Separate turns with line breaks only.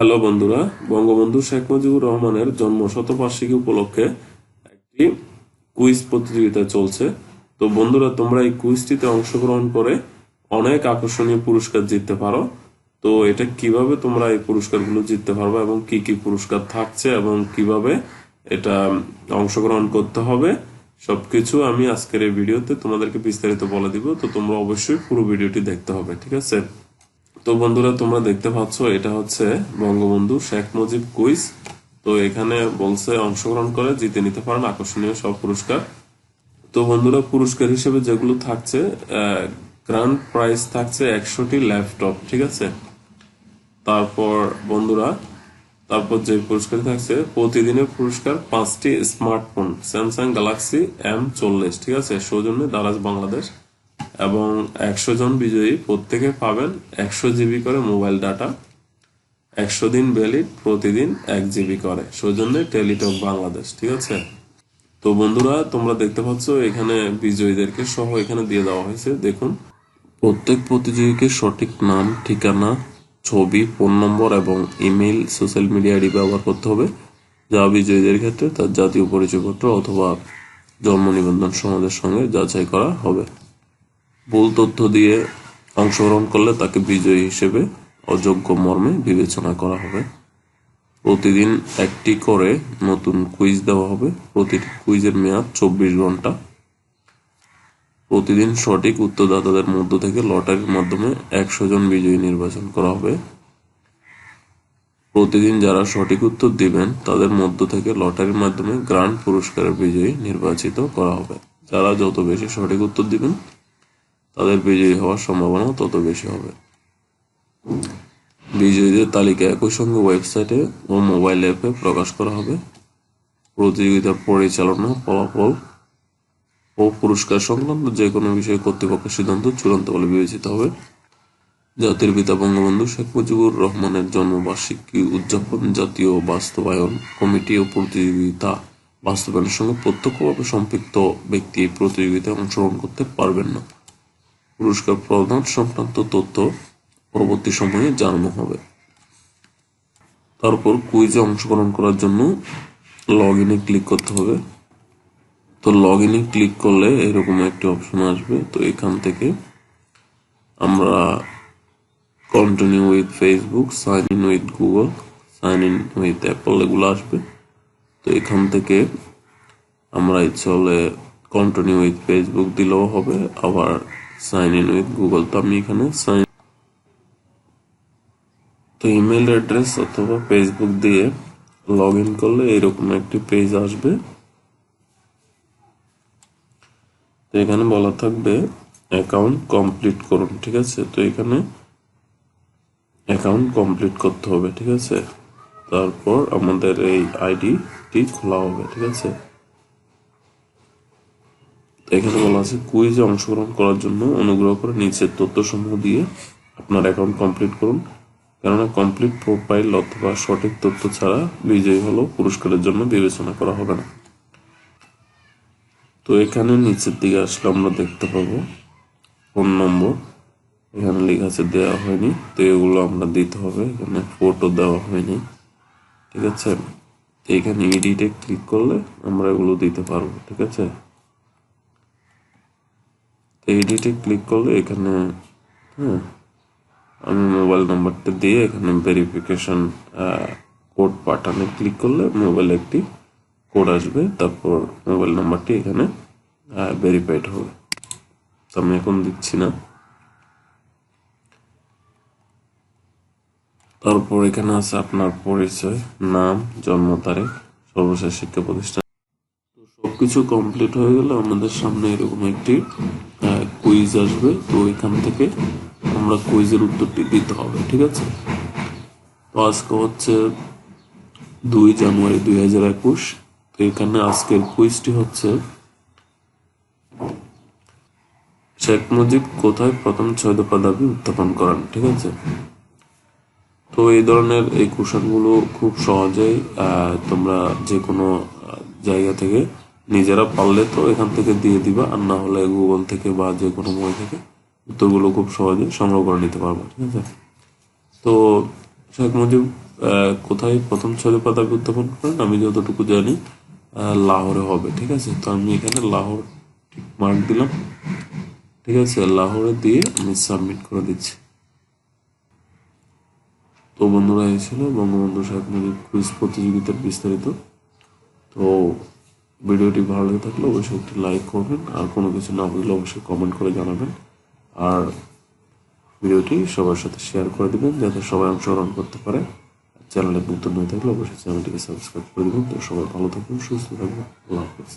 Hello বন্ধুরা, বঙ্গবন্ধু শেখ মুজিবুর রহমানের জন্ম শতবার্ষিকী উপলক্ষে একটি কুইজ প্রতিযোগিতা চলছে। তো বন্ধুরা, তোমরা এই কুইজটিতে অংশগ্রহণ করে অনেক আকর্ষণীয় পুরস্কার জিততে পারো। তো এটা কীভাবে তোমরা এই পুরস্কারগুলো জিততে পারবে এবং কি কি পুরস্কার থাকছে এবং কীভাবে এটা অংশগ্রহণ করতে হবে, সবকিছু আমি আজকের এই ভিডিওতে তোমাদেরকে বিস্তারিত বলে দিব। তো তোমরা অবশ্যই পুরো ভিডিওটি দেখতে হবে, ঠিক আছে? তো বন্ধুরা, তোমরা দেখতে পাচ্ছ, এটা হচ্ছে বঙ্গবন্ধু শেখ মুজিব কুইজ। তো এখানে বলছে, অংশগ্রহণ করে, জিতে নিতে পারেন, আকর্ষণীয় সব পুরস্কার। তো বন্ধুরা, পুরস্কার হিসেবে যেগুলো থাকছে গ্র্যান্ড প্রাইজ থাকছে একশোটি ল্যাপটপ ঠিক আছে? তারপর বন্ধুরা, তারপর যে পুরস্কার থাকছে, প্রতিদিনের পুরস্কার পাঁচটি স্মার্টফোন স্যামসাং গ্যালাক্সি এম চল্লিশ, ঠিক আছে? সৌজন্যে দারাজ বাংলাদেশ এবং একশো জন বিজয়ী প্রত্যেকে পাবেন একশো জিবি করে মোবাইল ডাটা, একশো দিন ভ্যালিড প্রতিদিন এক জিবি করে। সৌজন্যে টেলিটক বাংলাদেশ ঠিক আছে? তো বন্ধুরা, তোমরা দেখতে পাচ্ছ, এখানে বিজয়ীদেরকে সহ এখানে দিয়ে দেওয়া হয়েছে। দেখুন, প্রত্যেক প্রতিযোগীকে সঠিক নাম, ঠিকানা, ছবি, ফোন নম্বর এবং ইমেল সোশ্যাল মিডিয়া আইডি ব্যবহার করতে হবে। যা বিজয়ীদের ক্ষেত্রে তার জাতীয় পরিচয়পত্র অথবা জন্ম নিবন্ধন সমাজের সঙ্গে যাচাই করা হবে। ভুল তথ্য দিয়ে অংশগ্রহণ করলে তাকে বিজয়ী হিসেবে অযোগ্য মর্মে বিবেচনা করা হবে। প্রতিদিন একটি করে নতুন কুইজ দেওয়া হবে। প্রতিটি কুইজের মেয়াদ চব্বিশ ঘণ্টা। প্রতিদিন সঠিক উত্তরদাতাদের মধ্য থেকে লটারির মাধ্যমে একশো জন বিজয়ী নির্বাচন করা হবে। প্রতিদিন যারা সঠিক উত্তর দিবেন, তাদের মধ্য থেকে লটারির মাধ্যমে গ্রান্ড পুরস্কারের বিজয়ী নির্বাচিত করা হবে। যারা যত বেশি সঠিক উত্তর দিবেন তাদের বিজয়ী হওয়ার সম্ভাবনা তত বেশি হবে। বিজয়ীদের তালিকা একই সঙ্গে ওয়েবসাইটে ও মোবাইল অ্যাপে প্রকাশ করা হবে। প্রতিযোগিতার পরিচালনা, ফলাফল ও পুরস্কার সংক্রান্ত যে কোনো বিষয়ে কর্তৃপক্ষের সিদ্ধান্ত চূড়ান্ত বলে বিবেচিত হবে। জাতির পিতা বঙ্গবন্ধু শেখ মুজিবুর রহমানের জন্মবার্ষিকী উদযাপন, জাতীয় বাস্তবায়ন কমিটি ও প্রতিযোগিতা বাস্তবায়নের সঙ্গে প্রত্যক্ষভাবে সম্পৃক্ত ব্যক্তি প্রতিযোগিতায় অংশগ্রহণ করতে পারবেন না। পুরস্কার প্রদান সংক্রান্ত তথ্য পরবর্তী সময়ে জানানো হবে। তারপর কুইজে অংশগ্রহণ করার জন্য লগ ইনে ক্লিক করতে হবে। তো লগ ইনে ক্লিক করলে এরকম একটি অপশন আসবে। তো এখান থেকে আমরা continue with Facebook sign in with Google sign in with Apple এগুলো আসবে। তো এখান থেকে আমরা ইচ্ছে হলে কন্টিনিউ উইথ ফেসবুক দিলেও হবে। আবার সাইন ইন উইথ গুগল তো আমি এখানে সাইন তো ইমেল অ্যাড্রেস অথবা ফেসবুক দিয়ে লগ ইন করলে এরকম একটি পেজ আসবে। তো এখানে বলা থাকবে অ্যাকাউন্ট কমপ্লিট করুন, ঠিক আছে? তো এখানে অ্যাকাউন্ট কমপ্লিট করতে হবে, ঠিক আছে? তারপর আমাদের এই আইডিটি খোলা হবে, ঠিক আছে? এখানে বলা আছে কুইজে অংশগ্রহণ করার জন্য অনুগ্রহ করে নিচের তথ্যসমূহ দিয়ে আপনার অ্যাকাউন্ট কমপ্লিট করুন। কেননা কমপ্লিট প্রোফাইল অথবা সঠিক তথ্য ছাড়া বিজয়ী হলো পুরস্কারের জন্য বিবেচনা করা হবে না। তো এখানে নিচের দিকে আসলে আমরা দেখতে পাবো ফোন নম্বর। এখানে লেখা আছে দেওয়া হয়নি। তো এগুলো আমরা দিতে হবে। এখানে ফটো দেওয়া হয়নি। ঠিক আছে? এখানে এডিটে ক্লিক করলে আমরা এগুলো দিতে পারব। ঠিক আছে? এডিটে ক্লিক করলে এখানে হ্যাঁ আমি মোবাইল নাম্বারটা দিয়ে এখানে ভেরিফিকেশন কোড পাঠানে ক্লিক করলে মোবাইলে একটি কোড আসবে। তারপর মোবাইল নাম্বারটি এখানে ভেরিফাইড হবে। তো আমি এখন দিচ্ছি না। তারপর এখানে আছে আপনার পরিচয়, নাম, জন্ম তারিখ, সর্বশেষ শিক্ষা প্রতিষ্ঠান। সবকিছু কমপ্লিট হয়ে গেলে আমাদের সামনে এরকম একটি কুইজ আসবে। তো এখান থেকে আমরা কুইজের উত্তরটি দিতে হবে, ঠিক আছে? তো আজকে হচ্ছে দুই জানুয়ারি দুই হাজার একুশ। তো এখানে আজকের কুইজটি হচ্ছে, শেখ মুজিব কোথায় প্রথম ছয় দফা দাবি উত্থাপন করেন, ঠিক আছে? তো এই ধরনের এই কোশ্চেনগুলো খুব সহজেই তোমরা যে কোনো জায়গা থেকে নিজেরা পারলে তো এখান থেকে দিয়ে দিবা, আর না হলে গুগল থেকে বা যে কোনো বই থেকে উত্তরগুলো খুব সহজে সংগ্রহ করে নিতে পারব, ঠিক আছে? তো শেখ মুজিব কোথায় প্রথম ছয়টি পদক উত্থাপন করেন? আমি যতটুকু জানি লাহোরে হবে, ঠিক আছে? তো আমি এখানে লাহোর মার্ক দিলাম, ঠিক আছে? লাহোরে দিয়ে আমি সাবমিট করে দিচ্ছি। তো বন্ধুরা এই বঙ্গবন্ধু শেখ মুজিব কুইজ প্রতিযোগিতার বিস্তারিত। তো ভিডিওটি ভালো লেগে থাকলে অবশ্যই একটি লাইক করবেন, আর কোনো কিছু না বুঝলে অবশ্যই কমেন্ট করে জানাবেন। আর ভিডিওটি সবার সাথে শেয়ার করে দেবেন, যাতে সবাই অংশগ্রহণ করতে পারে। চ্যানেলে নতুন হয়ে থাকলে অবশ্যই চ্যানেলটিকে সাবস্ক্রাইব করে দেবেন। তো সবাই ভালো থাকবেন, সুস্থ থাকবেন। আল্লাহ হাফেজ।